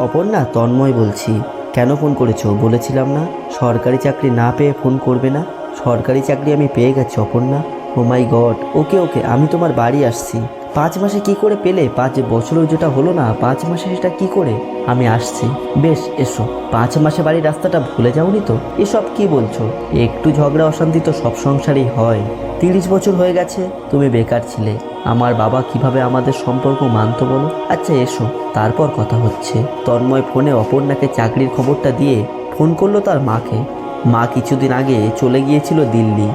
অপর্ণা তন্ময় বলছি, কেন ফোন করেছ? বলেছিলাম না। সরকারি চাকরি না পেয়ে ফোন করবে না। সরকারি চাকরি আমি পেয়ে গেছি, অপর্ণা। ও মাই গড। ওকে ওকে, আমি তোমার বাড়ি আসছি। পাঁচ মাসে কি করে পেলে? পাঁচ বছরও যেটা হলো না, পাঁচ মাসে সেটা কি করে? আমি আসছি। বেশ, এসো। পাঁচ মাসে বাড়ির রাস্তাটা ভুলে যাওনি তো? এসব কি বলছো? একটু ঝগড়া অশান্তি তো সব সংসারেই হয়। তিরিশ বছর হয়ে গেছে, তুমি বেকার ছিলে। আমার বাবা কীভাবে আমাদের সম্পর্ক মানতো বলো? আচ্ছা এসো। তারপর কথা হচ্ছে। তন্ময় ফোনে অপর্ণাকে চাকরির খবরটা দিয়ে ফোন করল তার মাকে। মা কিছুদিন আগে চলে গিয়েছিল দিল্লি।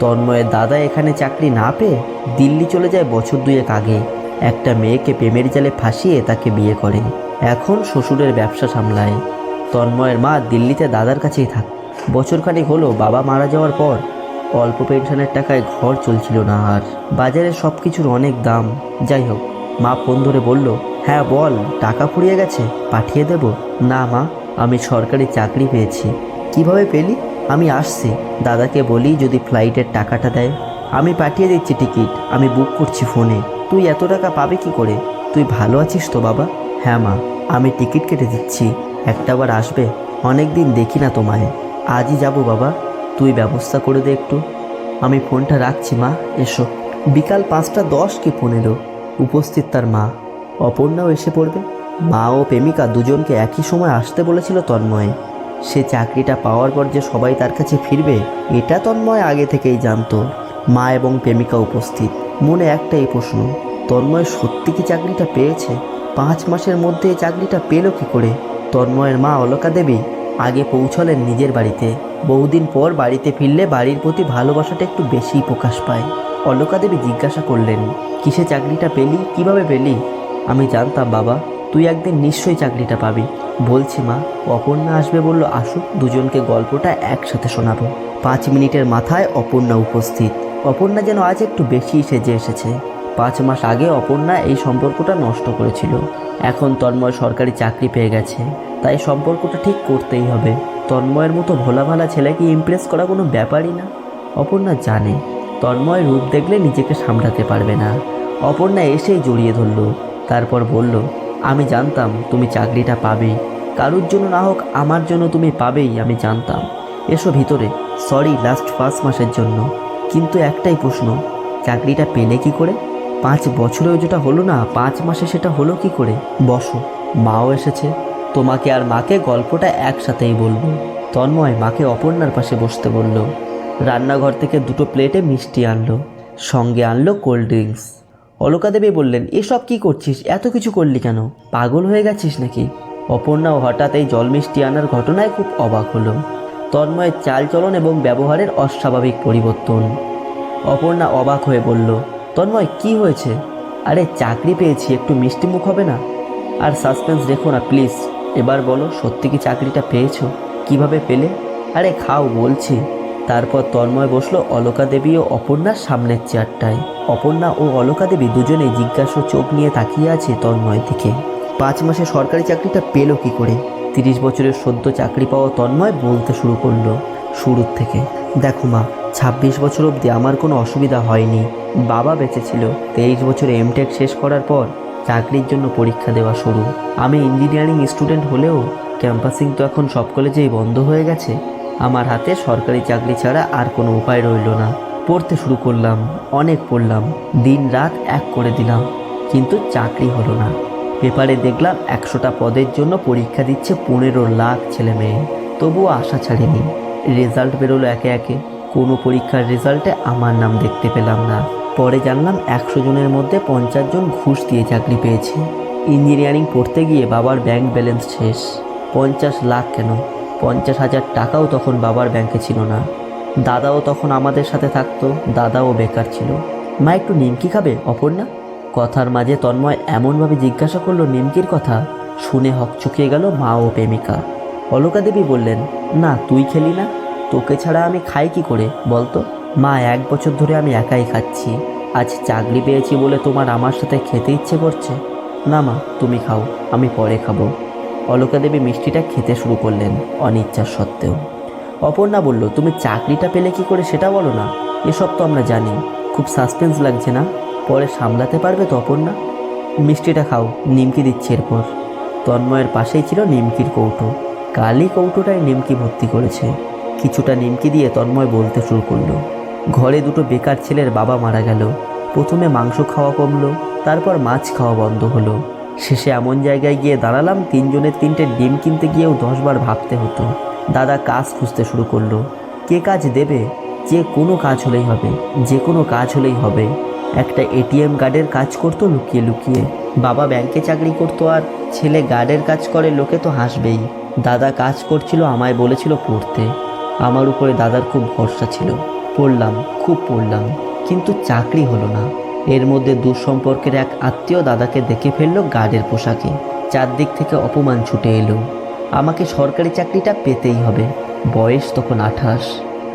তন্ময়ের দাদা এখানে চাকরি না পেয়ে দিল্লি চলে যায় বছর দুয়েক আগে। একটা মেয়েকে প্রেমের জালে ফাঁসিয়ে তাকে বিয়ে করে। এখন শ্বশুরের ব্যবসা সামলায়। তন্ময়ের মা দিল্লিতে দাদার কাছেই থাক। বছরখানেক হলো বাবা মারা যাওয়ার পর অল্প পেনশনের টাকায় ঘর চলছিল না আর। বাজারে সব কিছুর অনেক দাম। যাই হোক, মা ফোন ধরে বলল হ্যাঁ বল, টাকা ফুরিয়ে গেছে, পাঠিয়ে দেব। না মা, আমি সরকারি চাকরি পেয়েছি। কীভাবে পেলি? আমি আসছি। দাদাকে বলি যদি ফ্লাইটের টাকাটা দেয়। আমি পাঠিয়ে দিচ্ছি টিকিট আমি বুক করছি ফোনে তুই এত টাকা পাবে কি করে? তুই ভালো আছিস তো বাবা? হ্যাঁ মা, আমি টিকিট কেটে দিচ্ছি। একটাবার আসবে অনেক দিন দেখি না তোমায়। আজই যাব বাবা। তুই ব্যবস্থা করে দে একটু। আমি ফোনটা রাখছি মা, এসো। বিকাল পাঁচটা দশ কি পনেরো? উপস্থিত তার মা। অপর্ণাও এসে পড়বে। মা ও প্রেমিকা দুজনকে একই সময় আসতে বলেছিল তন্ময়। সে চাকরিটা পাওয়ার পর যে সবাই তার কাছে ফিরবে, এটা তন্ময় আগে থেকেই জানতো। মা এবং প্রেমিকা উপস্থিত। মনে একটাই প্রশ্ন, তন্ময় সত্যি কি চাকরিটা পেয়েছে? পাঁচ মাসের মধ্যে চাকরিটা পেল কি করে? তন্ময়ের মা অলকা দেবী আগে পৌঁছলেন নিজের বাড়িতে। বহুদিন পর বাড়িতে ফিরলে বাড়ির প্রতি ভালোবাসাটা একটু বেশিই প্রকাশ পায়। অলকা দেবী জিজ্ঞাসা করলেন, কিসে চাকরিটা পেলি? কীভাবে পেলি? আমি জানতাম, বাবা। তুই একদিন নিশ্চয়ই চাকরিটা পাবি। বলছি মা, অপর্ণা আসবে বলল, আসুক, দুজনকে গল্পটা একসাথে শোনাবো। পাঁচ মিনিটের মাথায় অপর্ণা উপস্থিত। অপর্ণা যেন আজ একটু বেশি সেজে এসেছে। পাঁচ মাস আগে অপর্ণা এই সম্পর্কটা নষ্ট করেছিল। এখন তন্ময় সরকারি চাকরি পেয়ে গেছে। তাই সম্পর্কটা ঠিক করতেই হবে। তন্ময়ের মতো ভোলা ভালা ছেলেকে ইমপ্রেস করা কোনো ব্যাপারই না। অপর্ণা জানে, তন্ময় রূপ দেখলে নিজেকে সামলাতে পারবে না। অপর্ণা এসেই জড়িয়ে ধরল। তারপর বলল আমি জানতাম তুমি চাকরিটা পাবে। কারুর জন্য না হোক, আমার জন্য তুমি পাবেই, আমি জানতাম। এসো ভিতরে সরি লাস্ট পাঁচ মাসের জন্য। কিন্তু একটাই প্রশ্ন, চাকরিটা পেলে কি করে? পাঁচ বছরেও যেটা হলো না, পাঁচ মাসে সেটা হলো কি করে? বসো, মাও এসেছে। তোমাকে আর মাকে গল্পটা একসাথেই বলব। তন্ময় মাকে অপর্ণার পাশে বসতে বলল। রান্নাঘর থেকে দুটো প্লেটে মিষ্টি আনলো। সঙ্গে আনলো কোল্ড ড্রিঙ্কস। অলকা দেবী বললেন, এসব কি করছিস? এত কিছু করলি কেন? পাগল হয়ে গেছিস নাকি? অপর্ণাও হঠাৎ এই জল মিষ্টি আনার ঘটনায় খুব অবাক হলো। তন্ময়ের চালচলন এবং ব্যবহারের অস্বাভাবিক পরিবর্তন। অপর্ণা অবাক হয়ে বলল, তন্ময়, কি হয়েছে? আরে, চাকরি পেয়েছি, একটু মিষ্টি মুখ হবে না? আর সাসপেন্স রেখো না, প্লিজ। এবার বলো, সত্যি কি চাকরিটা পেয়েছ? কীভাবে পেলে? আরে, খাও, বলছি। তারপর তন্ময় বসল অলকা দেবী ও অপর্ণার সামনের চেয়ারটায়। অপর্ণা ও অলকা দেবী দুজনেই জিজ্ঞাসা চোখ নিয়ে তাকিয়ে আছে তন্ময় দিকে। পাঁচ মাসে সরকারি চাকরিটা পেল কি করে? তিরিশ বছরের সদ্য চাকরি পাওয়া তন্ময় বলতে শুরু করল শুরুর থেকে। দেখো মা, ছাব্বিশ বছর অবধি আমার কোনো অসুবিধা হয়নি। বাবা বেঁচে ছিল। তেইশ বছরে এমটেক শেষ করার পর চাকরির জন্য পরীক্ষা দেওয়া শুরু। আমি ইঞ্জিনিয়ারিং স্টুডেন্ট হলেও ক্যাম্পাসিং তো এখন সব কলেজেই বন্ধ হয়ে গেছে। আমার হাতে সরকারি চাকরি ছাড়া আর কোনো উপায় রইল না। পড়তে শুরু করলাম, অনেক পড়লাম, দিন রাত এক করে দিলাম, কিন্তু চাকরি হলো না। পেপারে দেখলাম একশোটা পদের জন্য পরীক্ষা দিচ্ছে পনেরো লাখ ছেলে মেয়ে, তবুও আশা ছাড়িনি। রেজাল্ট বেরোলো একে একে, কোনো পরীক্ষার রেজাল্টে আমার নাম দেখতে পেলাম না। পরে জানলাম একশো জনের মধ্যে পঞ্চাশ জন ঘুষ দিয়ে চাকরি পেয়েছে। ইঞ্জিনিয়ারিং পড়তে গিয়ে বাবার ব্যাংক ব্যালেন্স শেষ। পঞ্চাশ লাখ কেন? পঞ্চাশ হাজার টাকাও তখন বাবার ব্যাংকে ছিল না। দাদাও তখন আমাদের সাথে থাকতো, দাদাও বেকার ছিল। মা, একটু নিমকি খাবে, অপর্ণা? কথার মাঝে তন্ময় এমনভাবে জিজ্ঞাসা করল নিমকির কথা, শুনে হকচকিয়ে গেল মা ও প্রেমিকা। অলকা দেবী বললেন, না, তুই খেলি না। তোকে ছাড়া আমি খাই কি করে, বলতো? মা, এক বছর ধরে আমি একাই খাচ্ছি। আজ চাকরি পেয়েছি বলে তোমার আমার সাথে খেতে ইচ্ছে করছে। না মা, তুমি খাও, আমি পরে খাব। অলকা দেবী মিষ্টিটা খেতে শুরু করলেন অনিচ্ছার সত্ত্বেও। অপর্ণা বলল, তুমি চাকরিটা পেলে কি করে সেটা বলো না? এসব তো আমরা জানি। খুব সাসপেন্স লাগছে না? পরে সামলাতে পারবে তো অপর্ণা? মিষ্টিটা খাও, নিমকি দিচ্ছি এরপর। তন্ময়ের পাশেই ছিল নিমকির কৌটো। কালই কৌটোটায় নিমকি ভর্তি করেছে। কিছুটা নিমকি দিয়ে তন্ময় বলতে শুরু করল, ঘরে দুটো বেকার ছেলের বাবা মারা গেল। প্রথমে মাংস খাওয়া কমলো, তারপর মাছ খাওয়া বন্ধ হলো। শেষে এমন জায়গায় গিয়ে দাঁড়ালাম তিনজনের তিনটে ডিম কিনতে গিয়েও দশবার ভাবতে হতো। দাদা কাজ খুঁজতে শুরু করল। কে কাজ দেবে? যে কোনো কাজ হলেই হবে, যে কোনো কাজ হলেই হবে। একটা এটিএম গার্ডের কাজ করতো লুকিয়ে লুকিয়ে। বাবা ব্যাংকে চাকরি করতো আর ছেলে গার্ডের কাজ করে, লোকে তো হাসবেই। দাদা কাজ করছিল, আমায় বলেছিল পড়তে। আমার উপরে দাদার খুব ভরসা ছিল। পড়লাম, খুব পড়লাম। কিন্তু চাকরি হলো না। এর মধ্যে দুঃসম্পর্কের এক আত্মীয় দাদাকে দেখে ফেলল গার্ডের পোশাকে। চারদিক থেকে অপমান ছুটে এলো। আমাকে সরকারি চাকরিটা পেতেই হবে। বয়স তখন আঠাশ।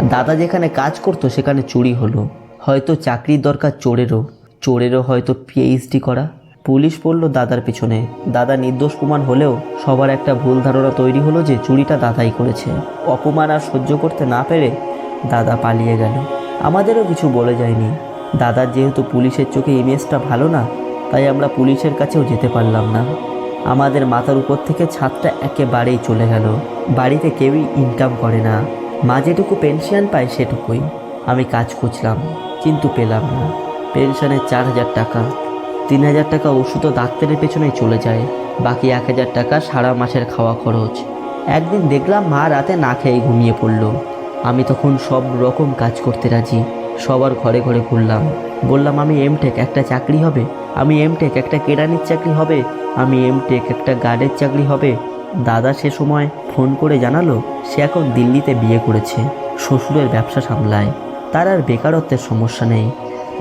দাদা যেখানে কাজ করতো সেখানে চুরি হলো। হয়তো চাকরির দরকার চোরেরও। চোরেরও হয়তো পিএইচডি করা। পুলিশ পড়ল দাদার পিছনে, দাদা নির্দোষ প্রমাণ হলেও সবার একটা ভুল ধারণা তৈরি হলো যে চুরিটা দাদাই করেছে। অপমান আর সহ্য করতে না পেরে দাদা পালিয়ে গেল। আমাদেরও কিছু বলে যায়নি। দাদার যেহেতু পুলিশের চোখে ইমেজটা ভালো না, তাই আমরা পুলিশের কাছেও যেতে পারলাম না। আমাদের মাথার উপর থেকে ছাদটা একেবারেই চলে গেল। বাড়িতে কেউই ইনকাম করে না। মা যেটুকু পেনশন পায় সেটুকুই। আমি কাজ খুঁজলাম, কিন্তু পেলাম না। পেনশনের চার হাজার টাকা। তিন হাজার টাকা ওষুধ ও ডাক্তারের পেছনেই চলে যায়। বাকি এক হাজার টাকা সারা মাসের খাওয়া খরচ। একদিন দেখলাম মা রাতে না খেয়ে ঘুমিয়ে পড়ল। আমি তখন সব রকম কাজ করতে রাজি। সবার ঘরে ঘরে ঘুরলাম বললাম, আমি এমটেক একটা চাকরি হবে? আমি এমটেক একটা কেরানির চাকরি হবে? আমি এমটেক একটা গার্ডের চাকরি হবে? দাদা সে সময় ফোন করে জানালো, সে এখন দিল্লিতে বিয়ে করেছে, শ্বশুরের ব্যবসা সামলায়। তার আর বেকারত্বের সমস্যা নেই।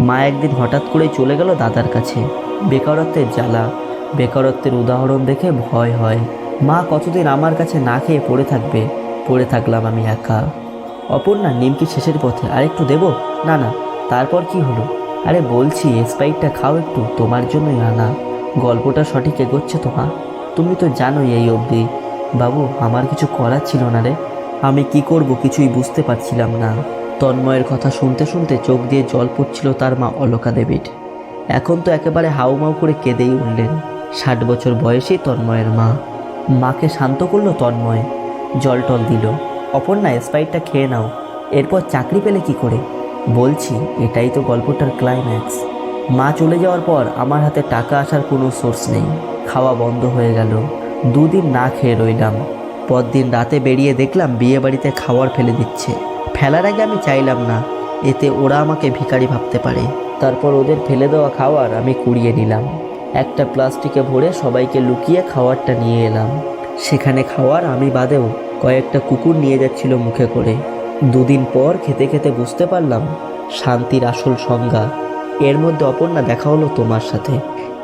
মা একদিন হঠাৎ করেই চলে গেল দাদার কাছে। বেকারত্বের জ্বালা, বেকারত্বের উদাহরণ দেখে ভয় হয়। মা কতদিন আমার কাছে না খেয়ে পড়ে থাকবে? পড়ে থাকলাম আমি একা। অপর্ণা নিমকি শেষের পথে আরেকটু দেবো? না না। তারপর কি হলো? আরে বলছি স্প্রাইটটা খাও একটু, তোমার জন্যই আনা। গল্পটা সঠিক এগোচ্ছে তো, মা? তুমি তো জানোই এই অবধি। বাবু, আমার কিছু করার ছিল না রে। আমি কি করব কিছুই বুঝতে পারছিলাম না। তন্ময়ের কথা শুনতে শুনতে চোখ দিয়ে জল পড়ছিল তার মা অলকা দেবীর। এখন তো একেবারে হাউমাউ করে কেঁদেই উঠলেন। ষাট বছর বয়সী তন্ময়ের মা। মাকে শান্ত করল তন্ময়। জল টল দিল। অপর্ণা স্প্রাইটটা খেয়ে নাও। এরপর চাকরি পেলে কি করে? বলছি, এটাই তো গল্পটার ক্লাইম্যাক্স মা চলে যাওয়ার পর আমার হাতে টাকা আসার কোনো সোর্স নেই। খাওয়া বন্ধ হয়ে গেল। দুদিন না খেয়ে রইলাম। পরদিন রাতে বেরিয়ে দেখলাম বিয়ে বাড়িতে খাবার ফেলে দিচ্ছে। ফেলার আগে আমি চাইলাম না। এতে ওরা আমাকে ভিখারি ভাবতে পারে। তারপর ওদের ফেলে দেওয়া খাওয়ার আমি কুড়িয়ে নিলাম। একটা প্লাস্টিকে ভরে সবাইকে লুকিয়ে খাবারটা নিয়ে এলাম। সেখানে খাওয়ার আমি বাদেও কয়েকটা কুকুর নিয়ে যাচ্ছিল মুখে করে। দুদিন পর খেতে খেতে বুঝতে পারলাম, শান্তির আসল সংজ্ঞা। এর মধ্যে অপর্ণা দেখা হলো তোমার সাথে।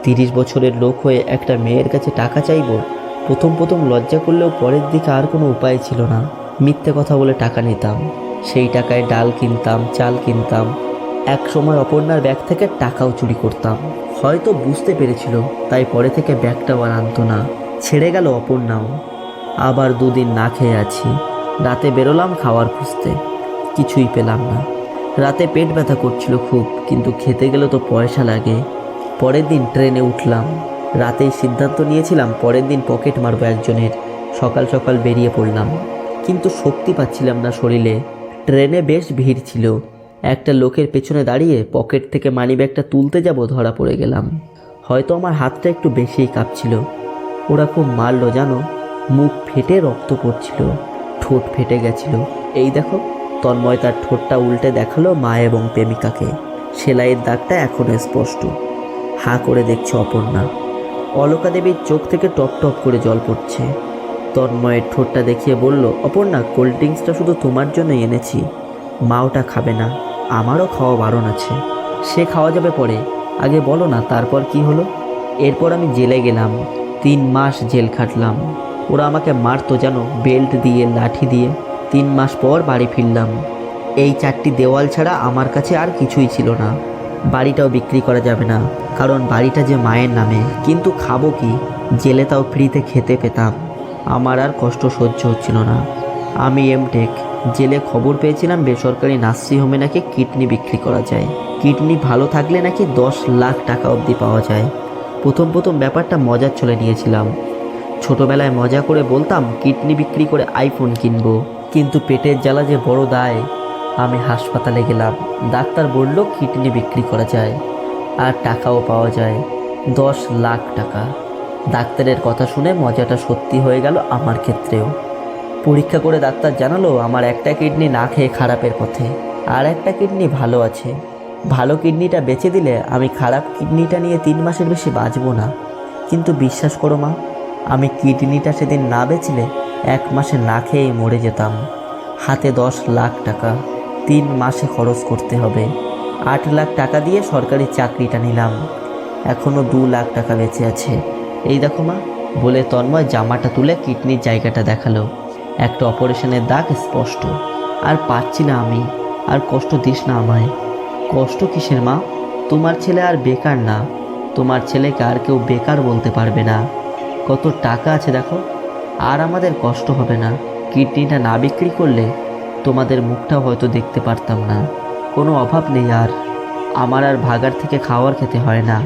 তিরিশ বছরের লোক হয়ে একটা মেয়ের কাছে টাকা চাইব, প্রথম প্রথম লজ্জা করলেও পরের দিকে আর কোনো উপায় ছিল না। মিথ্যে কথা বলে টাকা নিতাম, সেই টাকায় ডাল কিনতাম, চাল কিনতাম। এক সময় অপর্ণার ব্যাগ থেকে টাকাও চুরি করতাম। হয়তো বুঝতে পেরেছিল, তাই পরে থেকে ব্যাগটাও আর আনতো না। ছেড়ে গেল অপর্ণাও। আবার দুদিন না খেয়ে আছি। রাতে বেরোলাম খাওয়ার খুঁজতে। কিছুই পেলাম না। রাতে পেট ব্যথা করছিল খুব, কিন্তু খেতে গেলে তো পয়সা লাগে। পরের দিন ট্রেনে উঠলাম। রাতেই সিদ্ধান্ত নিয়েছিলাম পরের দিন পকেট মারবো একজনের। সকাল সকাল বেরিয়ে পড়লাম। কিন্তু শক্তি পাচ্ছিলাম না শরীরে। ট্রেনে বেশ ভিড় ছিল। একটা লোকের পেছনে দাঁড়িয়ে পকেট থেকে মানিব্যাগটা তুলতে যাব ধরা পড়ে গেলাম। হয়তো আমার হাতটা একটু বেশিই কাঁপছিল। ওরা খুব মারলো, জানো? মুখ ফেটে রক্ত পড়ছিল। ঠোঁট ফেটে গেছিল। এই দেখো, তন্ময় তার ঠোঁটটা উল্টে দেখাল মা এবং প্রেমিকাকে। সেলাইয়ের দাগটা এখনও স্পষ্ট। হাঁ করে দেখছে অপর্ণা। অলকা দেবীর চোখ থেকে টপ টপ করে জল পড়ছে। তন্ময়ের ঠোঁটটা দেখিয়ে বলল, অপর্ণা, কোল্ড ড্রিঙ্কসটা শুধু তোমার জন্যই এনেছি। মা ওটা খাবে না, আমারও খাওয়া বারণ আছে। সে খাওয়া যাবে পরে। আগে বলো না, তারপর কি হলো? এরপর আমি জেলে গেলাম। তিন মাস জেল খাটলাম। ওরা আমাকে মারতো জানো বেল্ট দিয়ে, লাঠি দিয়ে। তিন মাস পর বাড়ি ফিরলাম। এই চারটি দেওয়াল ছাড়া আমার কাছে আর কিছুই ছিল না। বাড়িটাও বিক্রি করা যাবে না, কারণ বাড়িটা যে মায়ের নামে। কিন্তু খাব কি? জেলে তাও ফ্রিতে খেতে পেতাম। আমার আর কষ্ট সহ্য হচ্ছিল না। আমি এমটেক, জেলে খবর পেয়েছিলাম বেসরকারি নার্সিং হোমে নাকি কিডনি বিক্রি করা যায়। কিডনি ভালো থাকলে নাকি দশ লাখ টাকা অবধি পাওয়া যায়। প্রথম প্রথম ব্যাপারটা মজার চলে নিয়েছিলাম। ছোটবেলায় মজা করে বলতাম, কিডনি বিক্রি করে আইফোন কিনবো। কিন্তু পেটের জ্বালা যে বড় দায়, আমি হাসপাতালে গেলাম। ডাক্তার বলল, কিডনি বিক্রি করা যায় আর টাকাও পাওয়া যায়। দশ লাখ টাকা। ডাক্তারের কথা শুনে মজাটা সত্যি হয়ে গেল আমার ক্ষেত্রেও। পরীক্ষা করে ডাক্তার জানালো, আমার একটা কিডনি না খেয়ে খারাপের পথে। আর একটা কিডনি ভালো আছে। ভালো কিডনিটা বেচে দিলে আমি খারাপ কিডনিটা নিয়ে তিন মাসের বেশি বাঁচবো না। কিন্তু বিশ্বাস করো মা আমি কিডনিটা সেদিন না বেচলে এক মাসে না খেয়েই মরে যেতাম। হাতে দশ লাখ টাকা। তিন মাসে খরচ করতে হবে। আট লাখ টাকা দিয়ে সরকারি চাকরিটা নিলাম। এখনও দু লাখ টাকা বেঁচে আছে। এই দেখো মা, বলে তন্ময় জামাটা তুলে কিডনির জায়গাটা দেখাল। একটা অপারেশনের দাগ স্পষ্ট। আর পাচ্ছি না আমি। আর কষ্ট দিস না আমায়। কষ্ট কিসের মা? তোমার ছেলে আর বেকার না। তোমার ছেলেকে আর কেউ বেকার বলতে পারবে না। কত টাকা আছে দেখো? আর আমাদের কষ্ট হবে না। কিডনিটা না বিক্রি করলে তোমাদের মুখটাও হয়তো দেখতে পারতাম না। কোনো অভাব নেই আর। আমার আর ভাগার থেকে খাওয়ার খেতে হয় না।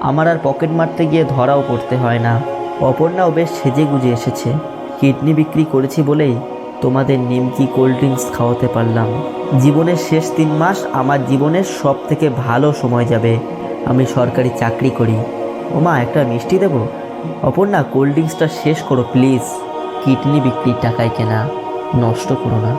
আমার আর পকেট মারতে গিয়ে ধরাও পড়তে হয় না। অপর্ণাও বেশ সেজে গুজে এসেছে। কিডনি বিক্রি করেছি বলেই তোমাদের নিমকি কোল্ড ড্রিঙ্কস খাওয়াতে পারলাম। জীবনের শেষ তিন মাস আমার জীবনের সব থেকে ভালো সময় যাবে। আমি সরকারি চাকরি করি। ওমা, একটা মিষ্টি দেবো? অপর্ণা কোল্ড ড্রিঙ্কসটা শেষ করো প্লিজ কিডনি বিক্রির টাকায় কেনা নষ্ট করো না।